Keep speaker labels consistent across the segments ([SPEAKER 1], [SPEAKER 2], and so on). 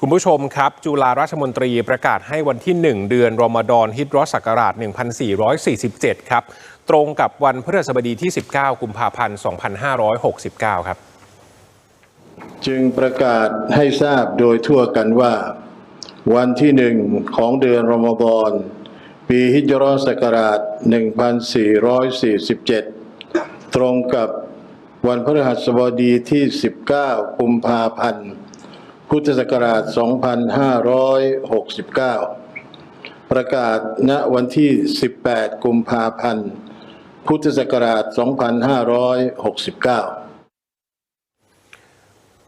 [SPEAKER 1] คุณผู้ชมครับ จุฬาราชมนตรีประกาศให้วันที่ 1 เดือนรอมฎอนฮิจรัชศักราช 1447 ครับ ตรงกับวันพฤหัสบดีที่ 19 กุมภาพันธ์ 2569 ครับ
[SPEAKER 2] จึงประกาศให้ทราบโดยทั่วกันว่า วันที่หนึ่งของเดือนรอมฎอนปีฮิจรัชศักราช 1447 ตรงกับวันพฤหัสบดีที่ 19 กุมภาพันธ์ พุทธศักราช 2569 ประกาศณวันที่ 18 กุมภาพันธ์ พุทธศักราช 2569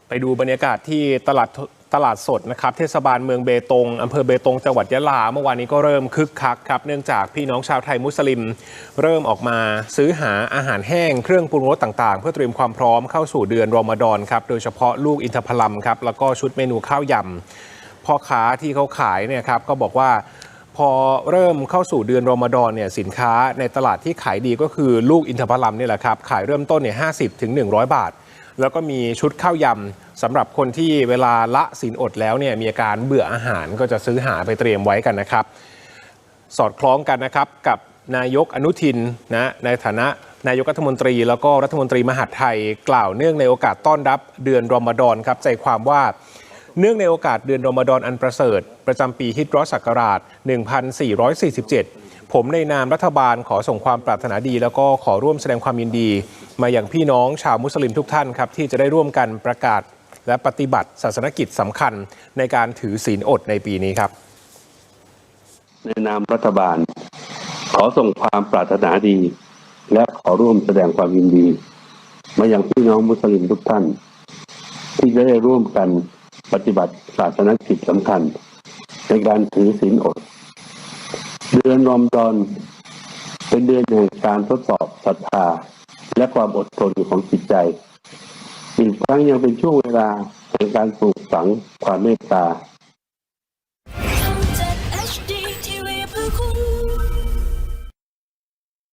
[SPEAKER 1] ไปดูบรรยากาศที่ตลาด ตลาดสดนะครับเทศบาลเมืองเบตงอำเภอเบตงจังหวัดยะลาเมื่อวานนี้ก็เริ่มคึกคักครับเนื่องจากพี่น้องชาวไทยมุสลิม เริ่มออกมาซื้อหาอาหารแห้งเครื่องปรุงรสต่างๆ เพื่อเตรียมความพร้อมเข้าสู่เดือนรอมฎอนครับโดยเฉพาะลูกอินทผลัมครับแล้วก็ชุดเมนูข้าวยำพ่อค้าที่เขาขายเนี่ยครับก็บอกว่าพอเริ่มเข้าสู่เดือนรอมฎอนเนี่ยสินค้าในตลาดที่ขายดีก็คือลูกอินทผลัมนี่แหละครับขายเริ่มต้นเนี่ยห้าสิบถึง100บาท แล้วก็มีชุดข้าวยำ สำหรับคนที่เวลาละสินอดแล้วเนี่ยมีอาการเบื่ออาหารก็จะซื้อหาไปเตรียมไว้กันนะครับ สอดคล้องกันนะครับกับนายกอนุทินนะในฐานะนายกรัฐมนตรี แล้วก็รัฐมนตรีมหาดไทยกล่าวเนื่องในโอกาสต้อนรับเดือนรอมฎอนครับใจความว่าเนื่องในโอกาสเดือนรอมฎอนอันประเสริฐ ประจำปีฮิจรัชศักราช 1447 ผมในนามรัฐบาลขอส่งความปรารถนาดี แล้วก็ขอร่วมแสดงความยินดี มาอย่างพี่น้องชาวมุสลิมทุกท่านครับที่จะได้ร่วมกันประกาศ และปฏิบัติศาสนกิจสำคัญในการถือศีลอดในปีนี้ครับ
[SPEAKER 3] ในนามรัฐบาล ขอส่งความปรารถนาดี และขอร่วมแสดงความยินดี มาอย่างพี่น้องมุสลิมทุกท่าน ที่จะได้ร่วมกันปฏิบัติศาสนกิจสำคัญ ในการถือศีลอด เดือนรอมฎอนเป็นเดือนแห่งการทดสอบศรัทธาและความอดทนของจิตใจ อีกทั้งยังเป็นช่วงเวลาแห่งการปลูกฝังความเมตตา